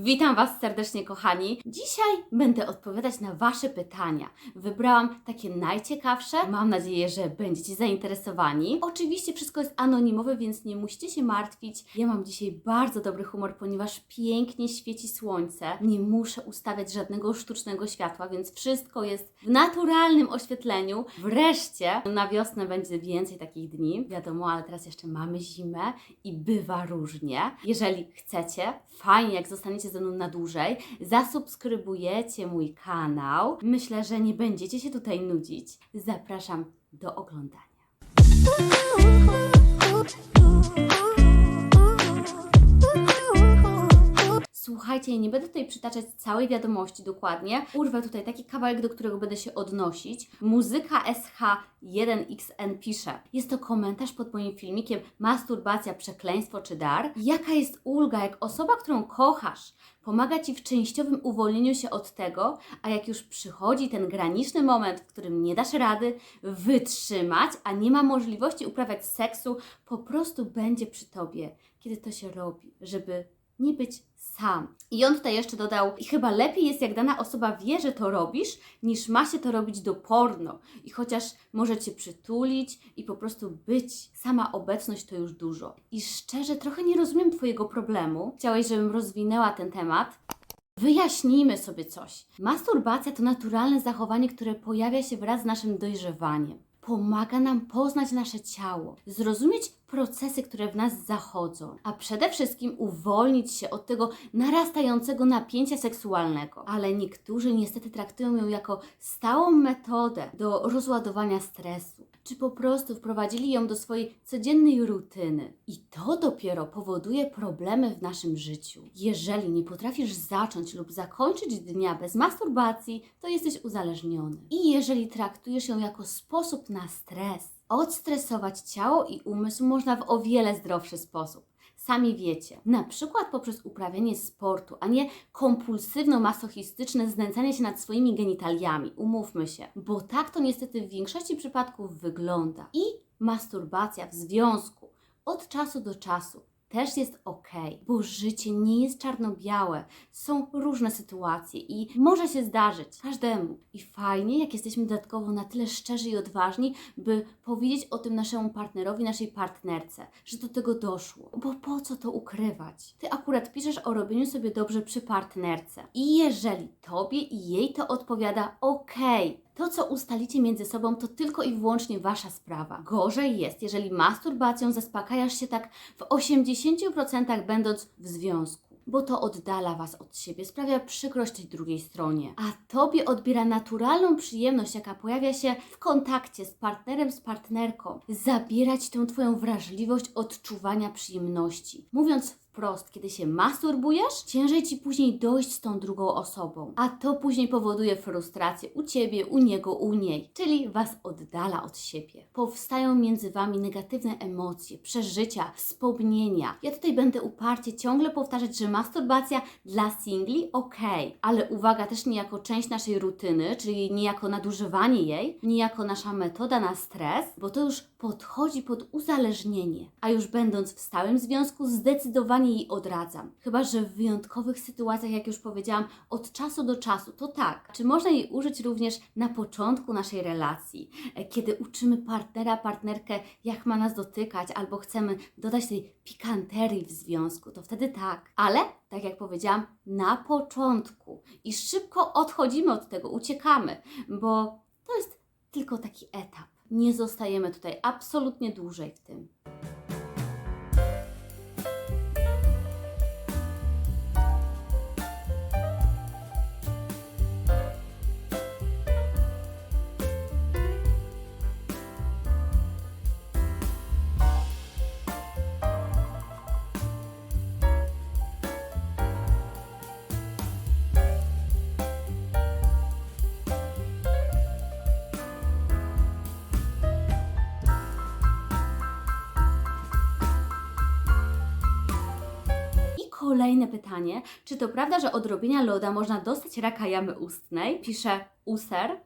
Witam Was serdecznie, kochani. Dzisiaj będę odpowiadać na Wasze pytania. Wybrałam takie najciekawsze. Mam nadzieję, że będziecie zainteresowani. Oczywiście wszystko jest anonimowe, więc nie musicie się martwić. Ja mam dzisiaj bardzo dobry humor, ponieważ pięknie świeci słońce. Nie muszę ustawiać żadnego sztucznego światła, więc wszystko jest w naturalnym oświetleniu. Wreszcie na wiosnę będzie więcej takich dni. Wiadomo, ale teraz jeszcze mamy zimę i bywa różnie. Jeżeli chcecie, fajnie jak zostaniecie ze mną na dłużej, zasubskrybujecie mój kanał. Myślę, że nie będziecie się tutaj nudzić. Zapraszam do oglądania. Słuchajcie, nie będę tutaj przytaczać całej wiadomości dokładnie. Urwę tutaj taki kawałek, do którego będę się odnosić. Muzyka SH1XN pisze. Jest to komentarz pod moim filmikiem Masturbacja, przekleństwo czy dar? Jaka jest ulga, jak osoba, którą kochasz, pomaga Ci w częściowym uwolnieniu się od tego, a jak już przychodzi ten graniczny moment, w którym nie dasz rady wytrzymać, a nie ma możliwości uprawiać seksu, po prostu będzie przy Tobie, kiedy to się robi, żeby nie być sam. I on tutaj jeszcze dodał, i chyba lepiej jest, jak dana osoba wie, że to robisz, niż ma się to robić do porno. I chociaż może Cię przytulić i po prostu być, sama obecność to już dużo. I szczerze, trochę nie rozumiem Twojego problemu. Chciałeś, żebym rozwinęła ten temat. Wyjaśnijmy sobie coś. Masturbacja to naturalne zachowanie, które pojawia się wraz z naszym dojrzewaniem. Pomaga nam poznać nasze ciało, zrozumieć procesy, które w nas zachodzą, a przede wszystkim uwolnić się od tego narastającego napięcia seksualnego. Ale niektórzy niestety traktują ją jako stałą metodę do rozładowania stresu, czy po prostu wprowadzili ją do swojej codziennej rutyny. I to dopiero powoduje problemy w naszym życiu. Jeżeli nie potrafisz zacząć lub zakończyć dnia bez masturbacji, to jesteś uzależniony. I jeżeli traktujesz ją jako sposób na stres, odstresować ciało i umysł można w o wiele zdrowszy sposób. Sami wiecie, na przykład poprzez uprawianie sportu, a nie kompulsywno-masochistyczne znęcanie się nad swoimi genitaliami, umówmy się, bo tak to niestety w większości przypadków wygląda. I masturbacja w związku. Od czasu do czasu też jest ok, bo życie nie jest czarno-białe. Są różne sytuacje i może się zdarzyć każdemu. I fajnie, jak jesteśmy dodatkowo na tyle szczerzy i odważni, by powiedzieć o tym naszemu partnerowi, naszej partnerce, że do tego doszło. Bo po co to ukrywać? Ty akurat piszesz o robieniu sobie dobrze przy partnerce. I jeżeli tobie i jej to odpowiada, okej, to, co ustalicie między sobą, to tylko i wyłącznie wasza sprawa. Gorzej jest, jeżeli masturbacją zaspokajasz się tak w 80% będąc w związku. Bo to oddala was od siebie, sprawia przykrość tej drugiej stronie, a tobie odbiera naturalną przyjemność, jaka pojawia się w kontakcie z partnerem, z partnerką, zabierać tę twoją wrażliwość odczuwania przyjemności. Mówiąc wprost, kiedy się masturbujesz, ciężej ci później dojść z tą drugą osobą, a to później powoduje frustrację u ciebie, u niego, u niej, czyli was oddala od siebie. Powstają między wami negatywne emocje, przeżycia, wspomnienia. Ja tutaj będę uparcie ciągle powtarzać, że masturbacja dla singli okej, ale uwaga też nie jako część naszej rutyny, czyli nie jako nadużywanie jej, nie jako nasza metoda na stres, bo to już podchodzi pod uzależnienie. A już będąc w stałym związku, zdecydowanie jej odradzam. Chyba, że w wyjątkowych sytuacjach, jak już powiedziałam, od czasu do czasu, to tak. Czy można jej użyć również na początku naszej relacji, e, kiedy uczymy partnera, partnerkę, jak ma nas dotykać, albo chcemy dodać tej pikanterii w związku, to wtedy tak. Ale, tak jak powiedziałam, na początku. I szybko odchodzimy od tego, uciekamy, bo to jest tylko taki etap. Nie zostajemy tutaj absolutnie dłużej w tym. Kolejne pytanie. Czy to prawda, że od robienia loda można dostać raka jamy ustnej? Pisze user.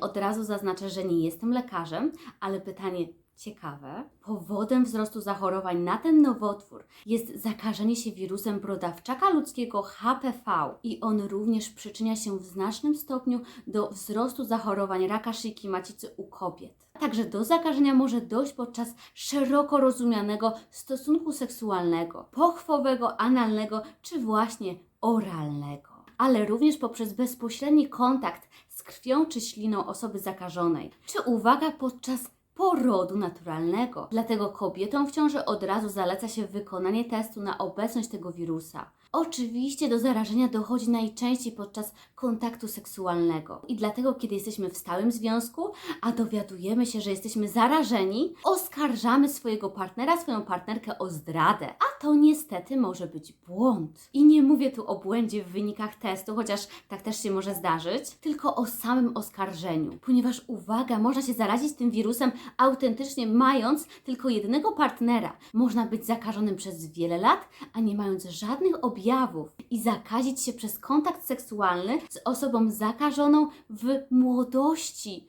Od razu zaznaczę, że nie jestem lekarzem, ale pytanie Ciekawe, powodem wzrostu zachorowań na ten nowotwór jest zakażenie się wirusem brodawczaka ludzkiego HPV i on również przyczynia się w znacznym stopniu do wzrostu zachorowań raka szyjki macicy u kobiet. Także do zakażenia może dojść podczas szeroko rozumianego stosunku seksualnego, pochwowego, analnego czy właśnie oralnego, ale również poprzez bezpośredni kontakt z krwią czy śliną osoby zakażonej, czy uwaga podczas porodu naturalnego. Dlatego kobietom w ciąży od razu zaleca się wykonanie testu na obecność tego wirusa. Oczywiście do zarażenia dochodzi najczęściej podczas kontaktu seksualnego. I dlatego, kiedy jesteśmy w stałym związku, a dowiadujemy się, że jesteśmy zarażeni, oskarżamy swojego partnera, swoją partnerkę o zdradę. A to niestety może być błąd. I nie mówię tu o błędzie w wynikach testu, chociaż tak też się może zdarzyć, tylko o samym oskarżeniu. Ponieważ uwaga, można się zarazić tym wirusem autentycznie mając tylko jednego partnera. Można być zakażonym przez wiele lat, a nie mając żadnych objawów i zakazić się przez kontakt seksualny z osobą zakażoną w młodości.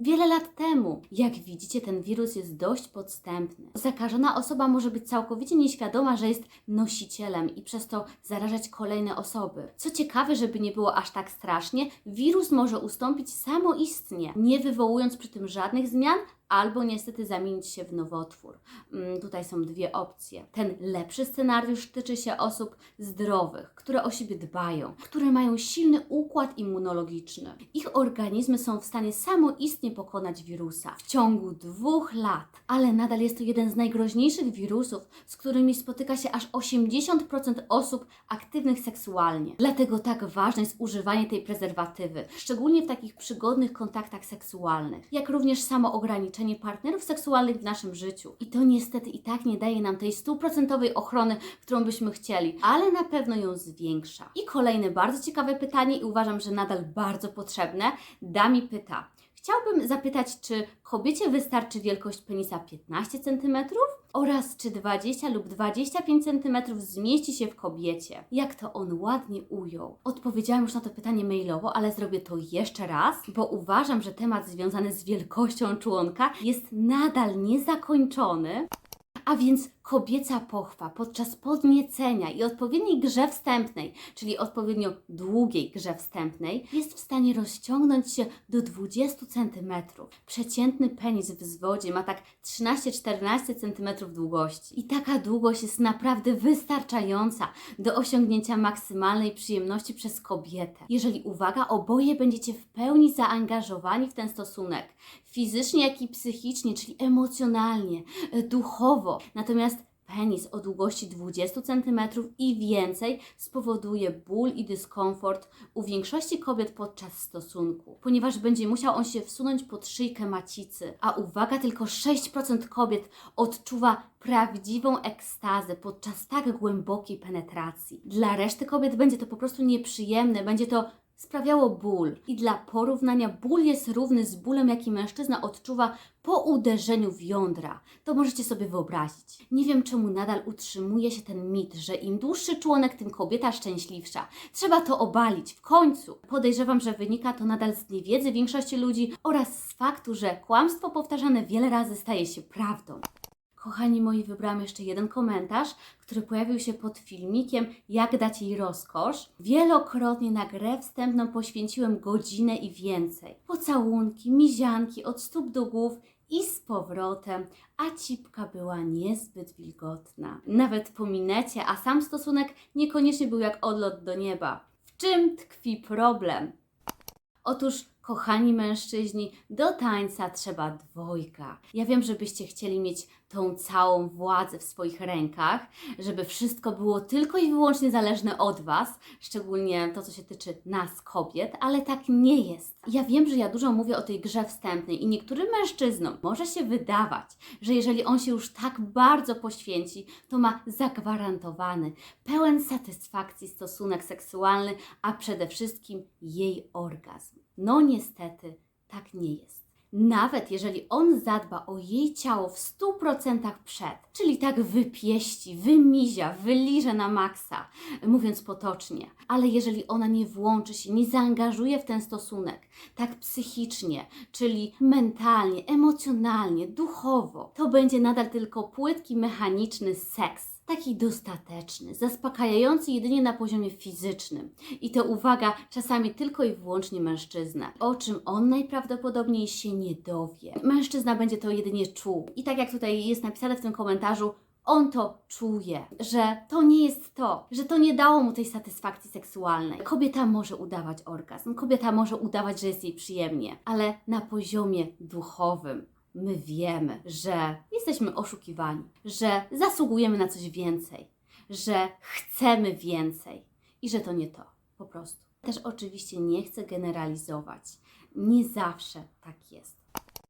Wiele lat temu, jak widzicie, ten wirus jest dość podstępny. Zakażona osoba może być całkowicie nieświadoma, że jest nosicielem i przez to zarażać kolejne osoby. Co ciekawe, żeby nie było aż tak strasznie, wirus może ustąpić samoistnie, nie wywołując przy tym żadnych zmian, albo niestety zamienić się w nowotwór. Mm, tutaj są dwie opcje. Ten lepszy scenariusz tyczy się osób zdrowych, które o siebie dbają, które mają silny układ immunologiczny. Ich organizmy są w stanie samoistnie pokonać wirusa w ciągu dwóch lat, ale nadal jest to jeden z najgroźniejszych wirusów, z którymi spotyka się aż 80% osób aktywnych seksualnie. Dlatego tak ważne jest używanie tej prezerwatywy, szczególnie w takich przygodnych kontaktach seksualnych, jak również samo ograniczenie partnerów seksualnych w naszym życiu. I to niestety i tak nie daje nam tej stuprocentowej ochrony, którą byśmy chcieli, ale na pewno ją zwiększa. I kolejne bardzo ciekawe pytanie i uważam, że nadal bardzo potrzebne. Dami pyta. Chciałbym zapytać, czy kobiecie wystarczy wielkość penisa 15 cm oraz czy 20 lub 25 cm zmieści się w kobiecie? Jak to on ładnie ujął. Odpowiedziałam już na to pytanie mailowo, ale zrobię to jeszcze raz, bo uważam, że temat związany z wielkością członka jest nadal niezakończony. A więc kobieca pochwa podczas podniecenia i odpowiedniej grze wstępnej, czyli odpowiednio długiej grze wstępnej, jest w stanie rozciągnąć się do 20 cm. Przeciętny penis w zwodzie ma tak 13-14 cm długości. I taka długość jest naprawdę wystarczająca do osiągnięcia maksymalnej przyjemności przez kobietę. Jeżeli, uwaga, oboje będziecie w pełni zaangażowani w ten stosunek, fizycznie, jak i psychicznie, czyli emocjonalnie, e, Natomiast penis o długości 20 cm i więcej spowoduje ból i dyskomfort u większości kobiet podczas stosunku, ponieważ będzie musiał on się wsunąć pod szyjkę macicy. A uwaga, tylko 6% kobiet odczuwa prawdziwą ekstazę podczas tak głębokiej penetracji. Dla reszty kobiet będzie to po prostu nieprzyjemne, będzie to sprawiało ból. I dla porównania, ból jest równy z bólem, jaki mężczyzna odczuwa po uderzeniu w jądra. To możecie sobie wyobrazić. Nie wiem, czemu nadal utrzymuje się ten mit, że im dłuższy członek, tym kobieta szczęśliwsza. Trzeba to obalić w końcu. Podejrzewam, że wynika to nadal z niewiedzy większości ludzi oraz z faktu, że kłamstwo powtarzane wiele razy staje się prawdą. Kochani moi, wybrałam jeszcze jeden komentarz, który pojawił się pod filmikiem Jak dać jej rozkosz. Wielokrotnie na grę wstępną poświęciłem godzinę i więcej. Pocałunki, mizianki od stóp do głów i z powrotem, a cipka była niezbyt wilgotna. Nawet po minecie, a sam stosunek niekoniecznie był jak odlot do nieba. W czym tkwi problem? Otóż, kochani mężczyźni, do tańca trzeba dwojga. Ja wiem, żebyście chcieli mieć tą całą władzę w swoich rękach, żeby wszystko było tylko i wyłącznie zależne od Was, szczególnie to, co się tyczy nas, kobiet, ale tak nie jest. Ja wiem, że ja dużo mówię o tej grze wstępnej i niektórym mężczyznom może się wydawać, że jeżeli on się już tak bardzo poświęci, to ma zagwarantowany, pełen satysfakcji stosunek seksualny, a przede wszystkim jej orgazm. No niestety, tak nie jest. Nawet jeżeli on zadba o jej ciało w 100% przed, czyli tak wypieści, wymizia, wyliże na maksa, mówiąc potocznie, ale jeżeli ona nie włączy się, nie zaangażuje w ten stosunek, tak psychicznie, czyli mentalnie, emocjonalnie, duchowo, to będzie nadal tylko płytki, mechaniczny seks. Taki dostateczny, zaspokajający jedynie na poziomie fizycznym. I to uwaga, czasami tylko i wyłącznie mężczyznę, o czym on najprawdopodobniej się nie dowie. Mężczyzna będzie to jedynie czuł. I tak jak tutaj jest napisane w tym komentarzu, on to czuje, że to nie jest to, że to nie dało mu tej satysfakcji seksualnej. Kobieta może udawać orgazm, kobieta może udawać, że jest jej przyjemnie, ale na poziomie duchowym my wiemy, że jesteśmy oszukiwani, że zasługujemy na coś więcej, że chcemy więcej i że to nie to, po prostu. Też oczywiście nie chcę generalizować. Nie zawsze tak jest.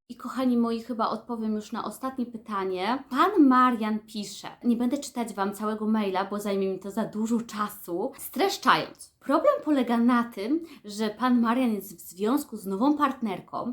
I kochani moi, chyba odpowiem już na ostatnie pytanie. Pan Marian pisze, nie będę czytać Wam całego maila, bo zajmie mi to za dużo czasu. Streszczając, problem polega na tym, że Pan Marian jest w związku z nową partnerką.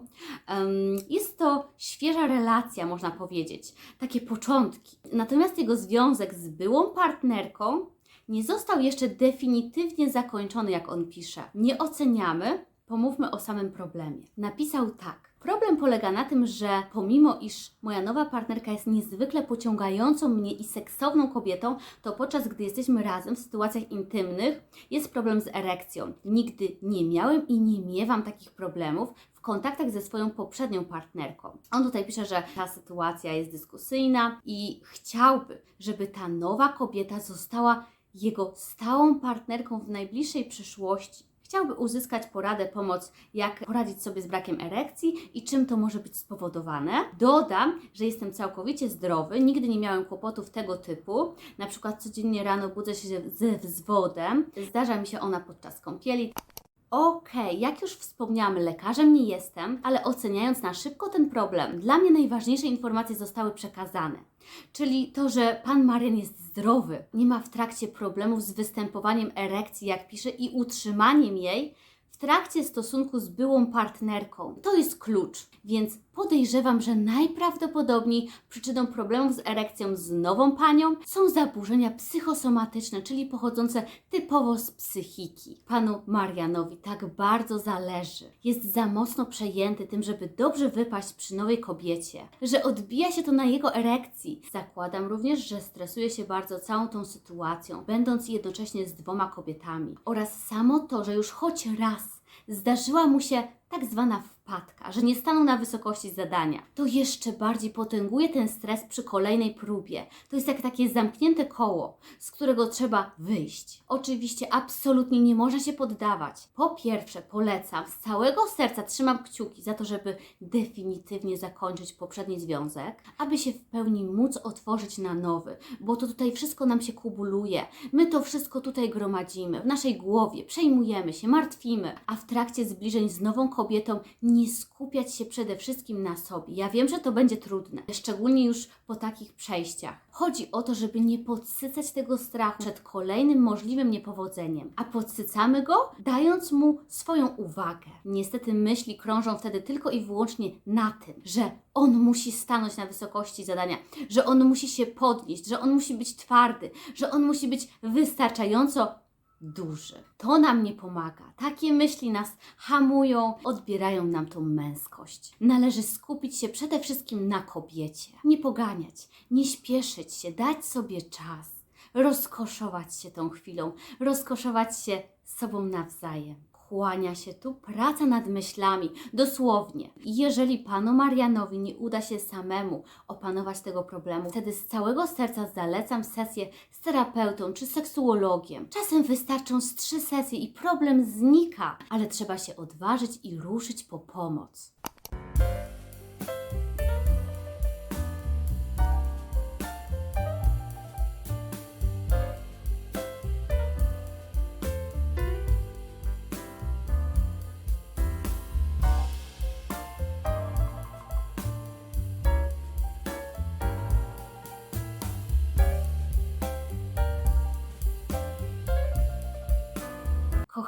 Jest to świeża relacja, można powiedzieć, takie początki. Natomiast jego związek z byłą partnerką nie został jeszcze definitywnie zakończony, jak on pisze. Nie oceniamy, pomówmy o samym problemie. Napisał tak. Problem polega na tym, że pomimo iż moja nowa partnerka jest niezwykle pociągającą mnie i seksowną kobietą, to podczas gdy jesteśmy razem w sytuacjach intymnych jest problem z erekcją. Nigdy nie miałem i nie miewam takich problemów w kontaktach ze swoją poprzednią partnerką. On tutaj pisze, że ta sytuacja jest dyskusyjna i chciałby, żeby ta nowa kobieta została jego stałą partnerką w najbliższej przyszłości. Chciałby uzyskać poradę, pomoc, jak poradzić sobie z brakiem erekcji i czym to może być spowodowane. Dodam, że jestem całkowicie zdrowy, nigdy nie miałem kłopotów tego typu. Na przykład codziennie rano budzę się ze wzwodem, zdarza mi się ona podczas kąpieli. Okej, jak już wspomniałam, lekarzem nie jestem, ale oceniając na szybko ten problem, dla mnie najważniejsze informacje zostały przekazane. Czyli to, że pan Marian jest zdrowy, nie ma w trakcie problemów z występowaniem erekcji, jak pisze, i utrzymaniem jej w trakcie stosunku z byłą partnerką. To jest klucz, więc podejrzewam, że najprawdopodobniej przyczyną problemów z erekcją z nową panią są zaburzenia psychosomatyczne, czyli pochodzące typowo z psychiki. Panu Marianowi tak bardzo zależy. Jest za mocno przejęty tym, żeby dobrze wypaść przy nowej kobiecie, że odbija się to na jego erekcji. Zakładam również, że stresuje się bardzo całą tą sytuacją, będąc jednocześnie z dwoma kobietami. Oraz samo to, że już choć raz zdarzyła mu się tak zwana wpadka, że nie stanął na wysokości zadania. To jeszcze bardziej potęguje ten stres przy kolejnej próbie. To jest jak takie zamknięte koło, z którego trzeba wyjść. Oczywiście absolutnie nie można się poddawać. Po pierwsze, polecam, z całego serca trzymam kciuki za to, żeby definitywnie zakończyć poprzedni związek, aby się w pełni móc otworzyć na nowy, bo to tutaj wszystko nam się kubuluje. My to wszystko tutaj gromadzimy w naszej głowie, przejmujemy się, martwimy, a w trakcie zbliżeń z nową kobietą skupiać się przede wszystkim na sobie. Ja wiem, że to będzie trudne, szczególnie już po takich przejściach. Chodzi o to, żeby nie podsycać tego strachu przed kolejnym możliwym niepowodzeniem, a podsycamy go, dając mu swoją uwagę. Niestety myśli krążą wtedy tylko i wyłącznie na tym, że on musi stanąć na wysokości zadania, że on musi się podnieść, że on musi być twardy, że on musi być wystarczająco duży. To nam nie pomaga. Takie myśli nas hamują, odbierają nam tą męskość. Należy skupić się przede wszystkim na kobiecie. Nie poganiać, nie śpieszyć się, dać sobie czas, rozkoszować się tą chwilą, rozkoszować się sobą nawzajem. Kłania się tu praca nad myślami, dosłownie. Jeżeli panu Marianowi nie uda się samemu opanować tego problemu, wtedy z całego serca zalecam sesję z terapeutą czy seksuologiem. Czasem wystarczą z trzy sesje i problem znika, ale trzeba się odważyć i ruszyć po pomoc.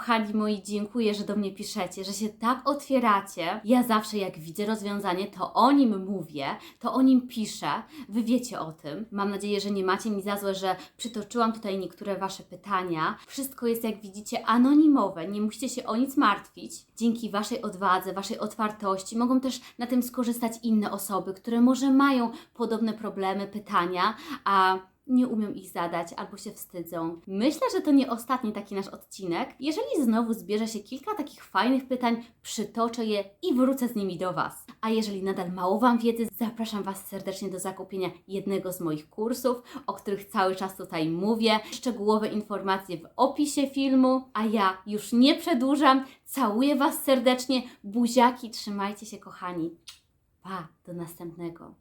Kochani moi, dziękuję, że do mnie piszecie, że się tak otwieracie. Ja zawsze jak widzę rozwiązanie, to o nim mówię, to o nim piszę. Wy wiecie o tym. Mam nadzieję, że nie macie mi za złe, że przytoczyłam tutaj niektóre Wasze pytania. Wszystko jest, jak widzicie, anonimowe. Nie musicie się o nic martwić. Dzięki Waszej odwadze, Waszej otwartości mogą też na tym skorzystać inne osoby, które może mają podobne problemy, pytania, a nie umiem ich zadać albo się wstydzą. Myślę, że to nie ostatni taki nasz odcinek. Jeżeli znowu zbierze się kilka takich fajnych pytań, przytoczę je i wrócę z nimi do Was. A jeżeli nadal mało Wam wiedzy, zapraszam Was serdecznie do zakupienia jednego z moich kursów, o których cały czas tutaj mówię. Szczegółowe informacje w opisie filmu. A ja już nie przedłużam. Całuję Was serdecznie. Buziaki, trzymajcie się kochani. Pa, do następnego.